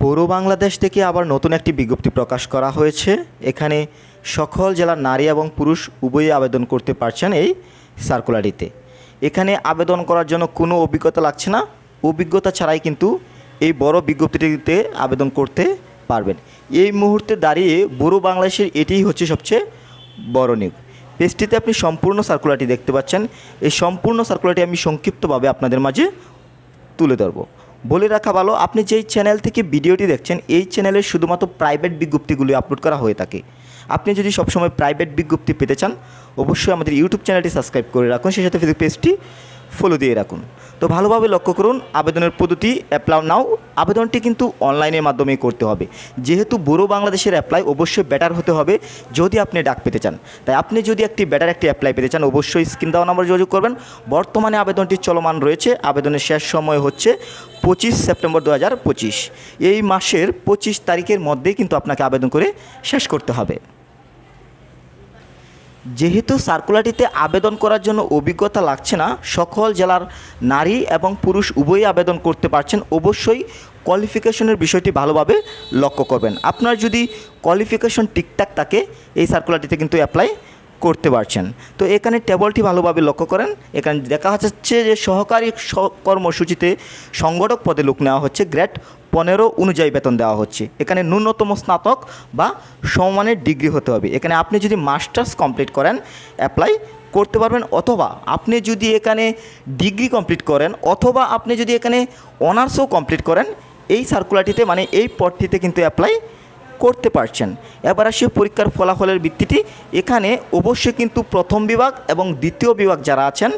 বড়ো বাংলাদেশ থেকে আবার নতুন একটি বিজ্ঞপ্তি প্রকাশ করা হয়েছে। এখানে সকল জেলার নারী এবং পুরুষ উভয়ই আবেদন করতে পারছেন এই সার্কুলারিতে। এখানে আবেদন করার জন্য কোনো অভিজ্ঞতা লাগছে না। অভিজ্ঞতা ছাড়াই কিন্তু এই বড় বিজ্ঞপ্তিটিতে আবেদন করতে পারবেন। এই মুহূর্তে দাঁড়িয়ে বুড়ো বাংলাদেশের এটিই হচ্ছে সবচেয়ে বড় নিয়োগ। পেজটিতে আপনি সম্পূর্ণ সার্কুলারটি দেখতে পাচ্ছেন। এই সম্পূর্ণ সার্কুলারটি আমি সংক্ষিপ্তভাবে আপনাদের মাঝে তুলে ধরবো। বলে রাখা ভালো, আপনি যেই চ্যানেল থেকে ভিডিওটি দেখছেন, এই চ্যানেলে শুধুমাত্র প্রাইভেট বিজ্ঞপ্তিগুলি আপলোড করা হয়ে থাকে। আপনি যদি সবসময় প্রাইভেট বিজ্ঞপ্তি পেতে চান, অবশ্যই আমাদের ইউটিউব চ্যানেলটি সাবস্ক্রাইব করে রাখুন, সেই সাথে ফেসবুক পেজটি ফলো দিয়ে রাখুন। তো ভালোভাবে লক্ষ্য করুন, আবেদনের পদ্ধতি অ্যাপ্লাউ নাও আবেদনটি কিন্তু অনলাইনের মাধ্যমেই করতে হবে। যেহেতু বুড়ো বাংলাদেশের অ্যাপ্লাই অবশ্যই বেটার হতে হবে, যদি আপনি ডাক পেতে চান। তাই আপনি যদি একটি বেটার একটি অ্যাপ্লাই পেতে চান, অবশ্যই স্ক্রিন দেওয়া নম্বর যোগাযোগ করবেন। বর্তমানে আবেদনটি চলমান রয়েছে। আবেদনের শেষ সময় হচ্ছে পঁচিশ সেপ্টেম্বর দু হাজার পঁচিশ। এই মাসের পঁচিশ তারিখের মধ্যেই কিন্তু আপনাকে আবেদন করে শেষ করতে হবে। যেহেতু সার্কুলারটিতে আবেদন করার জন্য অভিজ্ঞতা লাগছে না, সকল জেলার নারী এবং পুরুষ উভয়ই আবেদন করতে পারছেন। অবশ্যই কোয়ালিফিকেশনের বিষয়টি ভালোভাবে লক্ষ্য করবেন। আপনার যদি কোয়ালিফিকেশন ঠিকঠাক থাকে, এই সার্কুলারটিতে কিন্তু অ্যাপ্লাই করতে পারছেন। তো এখানে টেবলটি ভালোভাবে লক্ষ্য করেন। এখানে দেখা যাচ্ছে যে সহকারী কর্মসূচিতে সংগঠক পদে লোক নেওয়া হচ্ছে। গ্রেড পনেরো অনুযায়ী বেতন দেওয়া হচ্ছে। এখানে ন্যূনতম স্নাতক বা সমানের ডিগ্রি হতে হবে। এখানে আপনি যদি মাস্টার্স কমপ্লিট করেন, অ্যাপ্লাই করতে পারবেন অথবা আপনি যদি এখানে ডিগ্রি কমপ্লিট করেন অথবা আপনি যদি এখানে অনার্সও কমপ্লিট করেন, এই সার্কুলারটিতে মানে এই পদটিতে কিন্তু অ্যাপ্লাই করতে পারছেন। এবার আসি পরীক্ষার ফলাফলের ভিত্তিটি এখানে অবশ্যই কিন্তু প্রথম বিভাগ এবং দ্বিতীয় বিভাগ যারা আছেন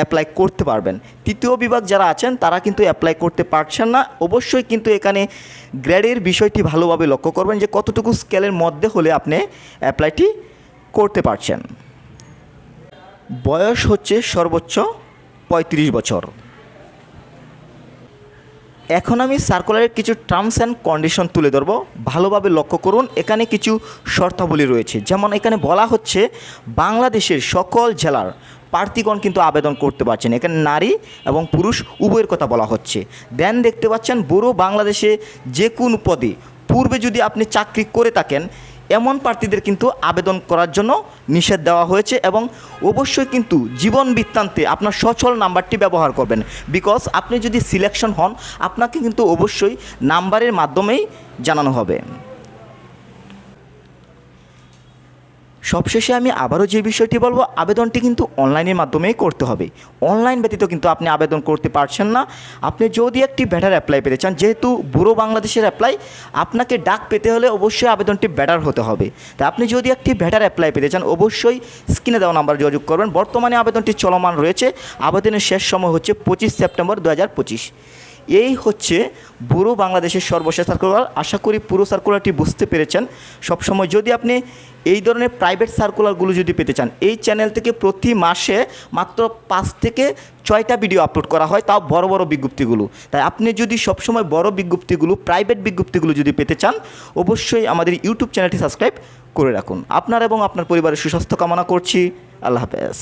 অ্যাপ্লাই করতে পারবেন। তৃতীয় বিভাগ যারা আছেন, তারা কিন্তু অ্যাপ্লাই করতে পারছেন না। অবশ্যই কিন্তু এখানে গ্রেডের বিষয়টি ভালোভাবে লক্ষ্য করবেন যে কতটুকু স্কেলের মধ্যে হলে আপনি অ্যাপ্লাইটি করতে পারছেন। বয়স হচ্ছে সর্বোচ্চ পঁয়ত্রিশ বছর। এখন আমি সার্কুলারের কিছু টার্মস অ্যান্ড কন্ডিশন তুলে ধরবো। ভালোভাবে লক্ষ্য করুন, এখানে কিছু শর্তাবলী রয়েছে। যেমন এখানে বলা হচ্ছে, বাংলাদেশের সকল জেলার প্রার্থীগণ কিন্তু আবেদন করতে পারছেন। এখানে নারী এবং পুরুষ, উভয়ের কথা বলা হচ্ছে। দেন দেখতে পাচ্ছেন, বড়ো বাংলাদেশে যে কোন পদে পূর্বে যদি আপনি চাকরি করে থাকেন এমন প্রার্থীদের কিন্তু আবেদন করার জন্য নিষেধ দেওয়া হয়েছে এবং অবশ্যই কিন্তু জীবন বৃত্তান্তে আপনার সচল নাম্বারটি ব্যবহার করবেন। বিকজ আপনি যদি সিলেকশন হন, আপনাকে কিন্তু অবশ্যই নাম্বারের মাধ্যমেই জানানো হবে। সবশেষে আমি আবারও যে বিষয়টি বলব, আবেদনটি কিন্তু অনলাইনের মাধ্যমেই করতে হবে। অনলাইন ব্যতীত কিন্তু আপনি আবেদন করতে পারছেন না। আপনি যদি একটি ব্যাটার অ্যাপ্লাই পেতে চান, যেহেতু বুড়ো বাংলাদেশের অ্যাপ্লাই আপনাকে ডাক পেতে হলে অবশ্যই আবেদনটি ব্যাটার হতে হবে। তাই আপনি যদি একটি ব্যাটার অ্যাপ্লাই পেতে চান, অবশ্যই স্ক্রিনে দেওয়া নাম্বার যোগাযোগ করবেন। বর্তমানে আবেদনটি চলমান রয়েছে। আবেদনের শেষ সময় হচ্ছে পঁচিশ সেপ্টেম্বর দু হাজার পঁচিশ। এই হচ্ছে বুড়ো বাংলাদেশের সর্বশেষ সার্কুলার আশা করি পুরো সার্কুলারটি বুঝতে পেরেছেন। সবসময় যদি আপনি এই ধরনের প্রাইভেট সার্কুলারগুলো যদি পেতে চান, এই চ্যানেল থেকে প্রতি মাসে মাত্র পাঁচ থেকে ছয়টা ভিডিও আপলোড করা হয়, তাও বড় বড় বিজ্ঞপ্তিগুলো। তাই আপনি যদি সবসময় বড় বিজ্ঞপ্তিগুলো প্রাইভেট বিজ্ঞপ্তিগুলো যদি পেতে চান, অবশ্যই আমাদের ইউটিউব চ্যানেলটি সাবস্ক্রাইব করে রাখুন। আপনার এবং আপনার পরিবারের সুস্বাস্থ্য কামনা করছি। আল্লাহ হাফেজ।